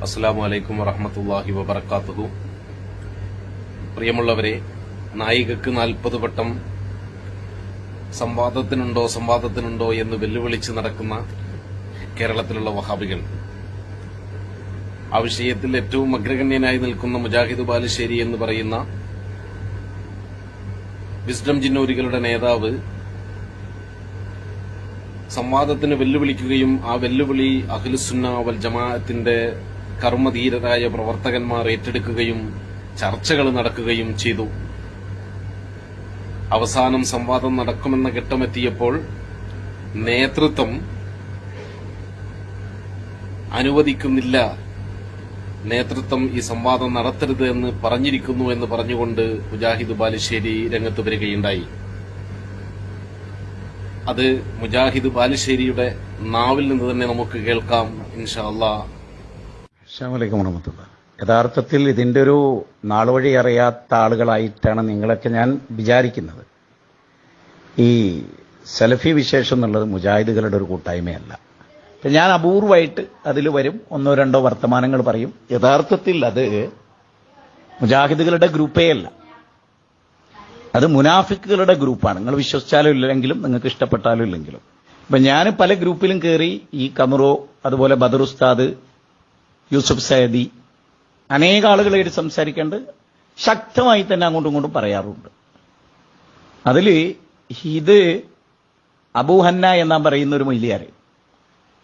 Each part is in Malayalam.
അസ്സാം വലൈക്കും വറഹമത്തല്ലാഹി വബർക്കാത്തതു പ്രിയമുള്ളവരെ നായികക്ക് നാൽപ്പത് വട്ടം സംവാദത്തിനുണ്ടോ സംവാദത്തിനുണ്ടോ എന്ന് വെല്ലുവിളിച്ച് നടക്കുന്ന കേരളത്തിലുള്ള വഹാബികൾ. ആ വിഷയത്തിൽ ഏറ്റവും അഗ്രഗണ്യനായി നിൽക്കുന്ന മുജാഹിദ് ബാലുശ്ശേരി എന്ന് പറയുന്ന വിസ്ഡം ജിന്നൂരികളുടെ നേതാവ് സംവാദത്തിന് വെല്ലുവിളിക്കുകയും ആ വെല്ലുവിളി അഖിലുസുന്ന വൽ ജമാഅത്തിന്റെ കർമ്മധീരരായ പ്രവർത്തകന്മാർ ഏറ്റെടുക്കുകയും ചർച്ചകൾ നടക്കുകയും ചെയ്തു. അവസാനം സംവാദം നടക്കുമെന്ന ഘട്ടമെത്തിയപ്പോൾ നേതൃത്വം അനുവദിക്കുന്നില്ല. നേതൃത്വം ഈ സംവാദം നടത്തരുത് എന്ന് പറഞ്ഞിരിക്കുന്നു എന്ന് പറഞ്ഞുകൊണ്ട് മുജാഹിദ് ബാലുശ്ശേരി രംഗത്ത് വരികയുണ്ടായി. അത് മുജാഹിദ് ബാലുശ്ശേരിയുടെ നാവിൽ നിന്ന് തന്നെ നമുക്ക് കേൾക്കാം. ഇൻഷാ അല്ലാ അസ്സാമലൈക്കും വറഹമത്തുള്ള യഥാർത്ഥത്തിൽ ഇതിന്റെ ഒരു നാളുവഴി അറിയാത്ത ആളുകളായിട്ടാണ് നിങ്ങളൊക്കെ ഞാൻ വിചാരിക്കുന്നത്. ഈ സെൽഫി വിശേഷം എന്നുള്ളത് മുജാഹിദുകളുടെ ഒരു കൂട്ടായ്മയല്ല. അപ്പം ഞാൻ അപൂർവമായിട്ട് അതിൽ വരും ഒന്നോ രണ്ടോ വർത്തമാനങ്ങൾ പറയും. യഥാർത്ഥത്തിൽ അത് മുജാഹിദുകളുടെ ഗ്രൂപ്പേ അല്ല. അത് മുനാഫിക്കുകളുടെ ഗ്രൂപ്പാണ്. നിങ്ങൾ വിശ്വസിച്ചാലും ഇല്ലെങ്കിലും നിങ്ങൾക്ക് ഇഷ്ടപ്പെട്ടാലും ഇല്ലെങ്കിലും. അപ്പം ഞാൻ പല ഗ്രൂപ്പിലും കയറി ഈ കമറോ അതുപോലെ ബദർ ഉസ്താദ് യൂസുഫ് സയദി അനേക ആളുകളായിട്ട് സംസാരിക്കേണ്ട. ശക്തമായി തന്നെ അങ്ങോട്ടും ഇങ്ങോട്ടും പറയാറുണ്ട്. അതിൽ ഇത് അബൂഹന്ന എന്നാ പറയുന്ന ഒരു മൊയ്ലിയാര്.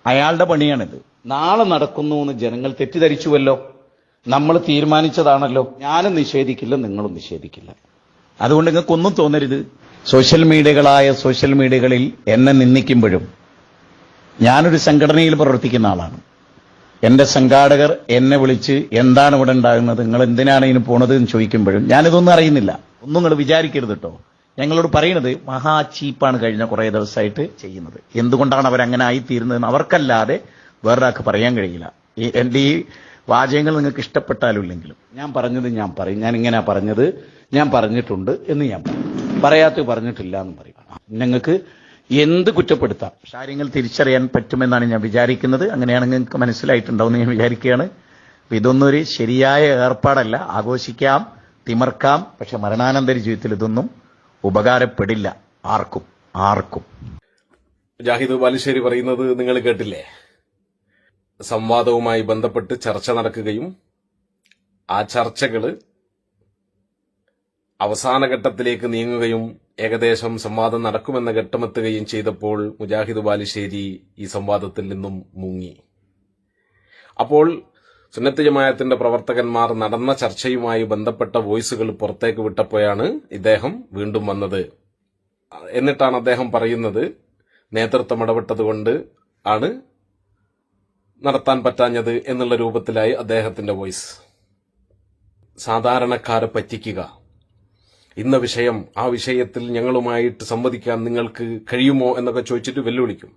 അയാളുടെ പണിയാണിത്. നാളെ നടക്കുന്നു എന്ന് ജനങ്ങൾ തെറ്റിദ്ധരിച്ചുവല്ലോ. നമ്മൾ തീരുമാനിച്ചതാണല്ലോ. ഞാനും നിഷേധിക്കില്ല നിങ്ങളും നിഷേധിക്കില്ല. അതുകൊണ്ട് നിങ്ങൾക്കൊന്നും തോന്നരുത്. സോഷ്യൽ മീഡിയകളായ സോഷ്യൽ മീഡിയകളിൽ എന്നെ നിന്ദിക്കുമ്പോഴും ഞാനൊരു സംഘടനയിൽ പ്രവർത്തിക്കുന്ന ആളാണ്. എന്റെ സംഘാടകർ എന്നെ വിളിച്ച് എന്താണ് ഇവിടെ ഉണ്ടാകുന്നത്? നിങ്ങൾ എന്തിനാണ് ഇതിന് പോണത് എന്ന് ചോദിക്കുമ്പോഴും ഞാനിതൊന്നും അറിയുന്നില്ല. ഒന്നും നിങ്ങൾ വിചാരിക്കരുത് കേട്ടോ ഞങ്ങളോട് പറയുന്നത് മഹാ ചീപ്പാണ് കഴിഞ്ഞ കുറേ ദിവസമായിട്ട് ചെയ്യുന്നത്. എന്തുകൊണ്ടാണ് അവരങ്ങനെ ആയിത്തീരുന്നതെന്ന് അവർക്കല്ലാതെ വേറൊരാൾക്ക് പറയാൻ കഴിയില്ല. ഈ എന്റെ ഈ വാചകങ്ങൾ നിങ്ങൾക്ക് ഇഷ്ടപ്പെട്ടാലും ഇല്ലെങ്കിലും. ഞാൻ പറഞ്ഞത് ഞാൻ പറയും. ഞാൻ ഇങ്ങനെ പറഞ്ഞത്. ഞാൻ പറഞ്ഞിട്ടുണ്ട് എന്ന് ഞാൻ പറയും. പറയാത്ത പറഞ്ഞിട്ടില്ല എന്ന് പറയും. ഞങ്ങൾക്ക് എന്ത് കുറ്റപ്പെടുത്താം? കാര്യങ്ങൾ തിരിച്ചറിയാൻ പറ്റുമെന്നാണ് ഞാൻ വിചാരിക്കുന്നത്. അങ്ങനെയാണെങ്കിൽ നിങ്ങൾക്ക് മനസ്സിലായിട്ടുണ്ടാവും ഞാൻ വിചാരിക്കുകയാണ്. ഇതൊന്നും ഒരു ശരിയായ ഏർപ്പാടല്ല. ആഘോഷിക്കാം തിമർക്കാം. പക്ഷെ മരണാനന്തര ജീവിതത്തിൽ ഇതൊന്നും ഉപകാരപ്പെടില്ല. ആർക്കും ആർക്കും. ജാഹിദ് ബാലുശ്ശേരി പറയുന്നത് നിങ്ങൾ കേട്ടില്ലേ? സംവാദവുമായി ബന്ധപ്പെട്ട് ചർച്ച നടക്കുകയും ആ ചർച്ചകൾ അവസാന ഘട്ടത്തിലേക്ക് നീങ്ങുകയും ഏകദേശം സംവാദം നടക്കുമെന്ന ഘട്ടമെത്തുകയും ചെയ്തപ്പോൾ മുജാഹിദ് ബാലുശ്ശേരി ഈ സംവാദത്തിൽ നിന്നും മുങ്ങി. അപ്പോൾ സുന്നത്ത് ജമായത്തിന്റെ പ്രവർത്തകന്മാർ നടന്ന ചർച്ചയുമായി ബന്ധപ്പെട്ട വോയിസുകൾ പുറത്തേക്ക് വിട്ടപ്പോഴാണ് ഇദ്ദേഹം വീണ്ടും വന്നത്. എന്നിട്ടാണ് അദ്ദേഹം പറയുന്നത് നേതൃത്വം ഇടപെട്ടതുകൊണ്ട് ആണ് നടത്താൻ പറ്റാഞ്ഞത് എന്നുള്ള രൂപത്തിലായി അദ്ദേഹത്തിന്റെ വോയിസ്. സാധാരണക്കാരെ പറ്റിക്കുക. ഇന്ന വിഷയം ആ വിഷയത്തിൽ ഞങ്ങളുമായിട്ട് സംവദിക്കാൻ നിങ്ങൾക്ക് കഴിയുമോ എന്നൊക്കെ ചോദിച്ചിട്ട് വെല്ലുവിളിക്കും.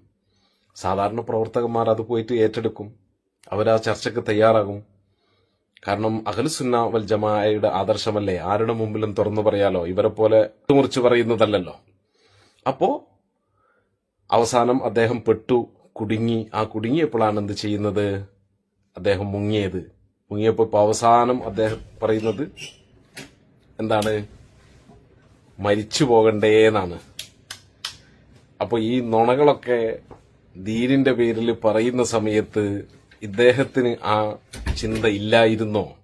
സാധാരണ പ്രവർത്തകന്മാർ അത് പോയിട്ട് ഏറ്റെടുക്കും. അവരാ ചർച്ചയ്ക്ക് തയ്യാറാകും. കാരണം അഖലുസുന്ന വൽ ജമാഅയുടെ ആദർശമല്ലേ? ആരുടെ മുമ്പിലും തുറന്നു പറയാലോ? ഇവരെ പോലെ മുറിച്ച് പറയുന്നതല്ലല്ലോ. അപ്പോ അവസാനം അദ്ദേഹം പെട്ടു കുടുങ്ങി. ആ കുടുങ്ങിയപ്പോഴാണ് എന്ത് ചെയ്യുന്നത്? അദ്ദേഹം മുങ്ങിയത്. മുങ്ങിയപ്പോൾ അവസാനം അദ്ദേഹം പറയുന്നത് എന്താണ്? മരിച്ചു പോകണ്ടേന്നാണ്. അപ്പൊ ഈ നുണകളൊക്കെ ദീനിന്റെ പേരിൽ പറയുന്ന സമയത്ത് ഇദ്ദേഹത്തിന് ആ ചിന്ത ഇല്ലായിരുന്നോ?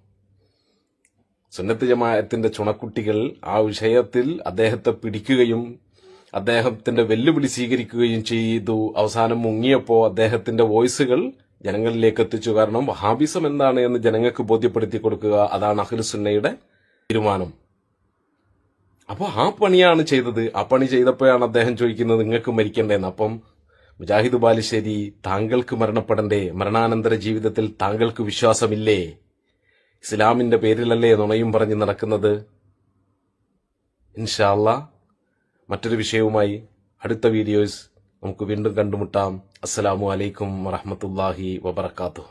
സുന്നത്ത് ജമാഅത്തിന്റെ ചുണക്കുട്ടികൾ ആ വിഷയത്തിൽ അദ്ദേഹത്തെ പിടിക്കുകയും അദ്ദേഹത്തിന്റെ വെല്ലുവിളി സ്വീകരിക്കുകയും ചെയ്തു. അവസാനം മുങ്ങിയപ്പോ അദ്ദേഹത്തിന്റെ വോയിസുകൾ ജനങ്ങളിലേക്ക് എത്തിച്ചു. കാരണം വഹാബിസം എന്താണ് എന്ന് ജനങ്ങൾക്ക് ബോധ്യപ്പെടുത്തി കൊടുക്കുക. അതാണ് അഖിലുസുന്നയുടെ തീരുമാനം. അപ്പോൾ ആ പണിയാണ് ചെയ്തത്. ആ പണി ചെയ്തപ്പോഴാണ് അദ്ദേഹം ചോദിക്കുന്നത് നിങ്ങൾക്ക് മരിക്കണ്ടേന്ന്. അപ്പം മുജാഹിദ് ബാലുശ്ശേരി താങ്കൾക്ക് മരണപ്പെടണ്ടേ? മരണാനന്തര ജീവിതത്തിൽ താങ്കൾക്ക് വിശ്വാസമില്ലേ? ഇസ്ലാമിന്റെ പേരിലല്ലേ നുണയും പറഞ്ഞ് നടക്കുന്നത്? ഇൻഷാല്ല മറ്റൊരു വിഷയവുമായി അടുത്ത വീഡിയോസ് നമുക്ക് വീണ്ടും കണ്ടുമുട്ടാം. അസ്സലാമു അലൈക്കും വറഹമത്തല്ലാഹി വബർക്കാത്തു